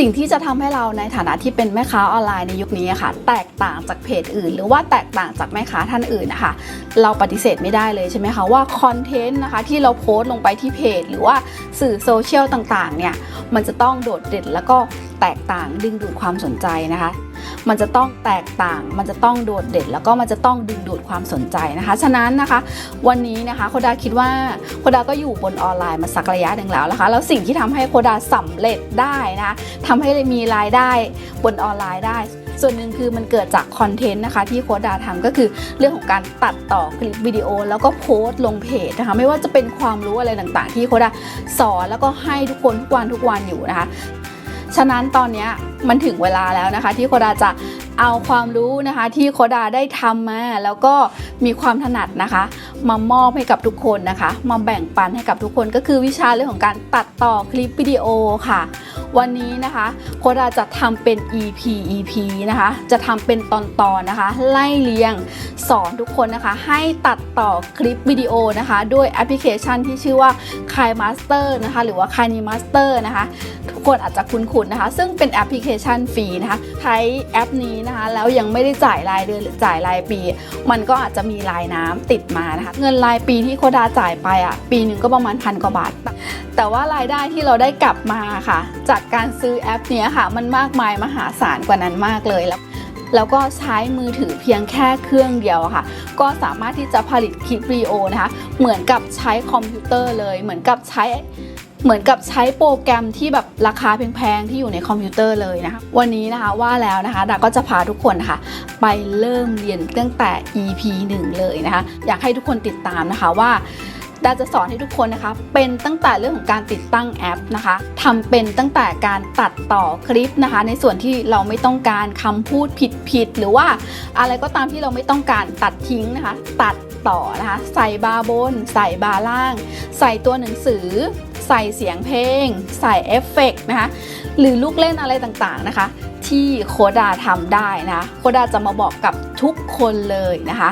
สิ่งที่จะทำให้เราในฐานะที่เป็นแม่ค้าออนไลน์ในยุคนี้ค่ะ แตกต่างจากเพจอื่น หรือว่าแตกต่างจากแม่ค้าท่านอื่นนะคะเราปฏิเสธไม่ได้เลยใช่ไหมคะว่าคอนเทนต์นะคะที่เราโพสต์ลงไปที่เพจ หรือว่าสื่อโซเชียลต่างๆเนี่ยมันจะต้องโดดเด่นแล้วก็แตกต่างดึงดูดความสนใจนะคะ มันจะต้องแตกต่าง มันจะต้องโดดเด่น แล้วก็มันจะต้องดึงดูดความสนใจนะคะ ฉะนั้นนะคะ วันนี้นะคะโคดาคิดว่าโคดาก็อยู่บนออนไลน์มาสักระยะหนึ่งแล้วนะคะ แล้วสิ่งที่ทำให้โคดาสำเร็จได้นะคะทำให้มีรายได้บนออนไลน์ได้ส่วนหนึ่งคือมันเกิดจากคอนเทนต์นะคะที่โคดาทำก็คือเรื่องของการตัดต่อคลิปวิดีโอ แล้วก็โพสต์ลงเพจนะคะ ไม่ว่าจะเป็นความรู้อะไรต่างๆ ที่โคดาสอนแล้วก็ให้ทุกคนทุกวันทุกวันอยู่นะคะ ฉะนั้นตอนนี้มันถึงเวลาแล้วนะคะ ที่โคดาจะเอาความรู้นะคะที่โคดาได้ทำมาแล้วก็มีความถนัดนะคะ มามอบให้กับทุกคนนะคะ มาแบ่งปันให้กับทุกคนก็คือวิชาเรื่องของการตัดต่อคลิปวิดีโอค่ะ วันนี้นะคะโคดาจะทำเป็น EP EP นะคะ จะทำเป็นตอนๆนะคะ ไล่เรียงสอนทุกคนนะคะ ให้ตัดต่อคลิปวิดีโอนะคะ ด้วยแอปพลิเคชันที่ชื่อว่า k i Master นะคะ หรือว่า k i n i Master นะคะ ทุกคนอาจจะคุ้นๆนะคะ ซึ่งเป็นแอปพลิเคชันฟรีนะคะ ใช้แอปนี้นะคะ แล้วยังไม่ได้จ่ายรายเดือนหรือจ่ายรายปี มันก็อาจจะมีรายน้ำติดมานะคะ เงินรายปีที่โคดาจ่ายไปอะปีหนึ่งก็ประมาณพันกว่าบาทแต่ว่ารายได้ที่เราได้กลับมาค่ะ จากการซื้อแอปนี้ค่ะ มันมากมายมหาศาลกว่านั้นมากเลยแล้วแล้วก็ใช้มือถือเพียงแค่เครื่องเดียวค่ะ ก็สามารถที่จะผลิตคลิปวิดีโอนะคะ เหมือนกับใช้คอมพิวเตอร์เลย เหมือนกับใช้เหมือนกับใช้โปรแกรมที่แบบราคาแพงๆที่อยู่ในคอมพิวเตอร์เลยนะคะวันนี้นะคะว่าแล้วนะคะดาก็จะพาทุกคนนะคะไปเริ่มเรียนตั้งแต่ EP 1 เลยนะคะ อยากให้ทุกคนติดตามนะคะว่า ดาจะสอนให้ทุกคนนะคะ เป็นตั้งแต่เรื่องของการติดตั้งแอปนะคะทำเป็นตั้งแต่การตัดต่อคลิปนะคะ ในส่วนที่เราไม่ต้องการคำพูดผิดๆหรือว่าอะไรก็ตามที่เราไม่ต้องการตัดทิ้งนะคะ ตัดต่อนะคะ ใส่บาร์บน ใส่บาร์ล่าง ใส่ตัวหนังสือ ใส่เสียงเพลง ใส่เอฟเฟกต์นะคะ หรือลูกเล่นอะไรต่างๆนะคะ ที่โคดาทำได้นะโคดาจะมาบอกกับทุกคนเลยนะคะ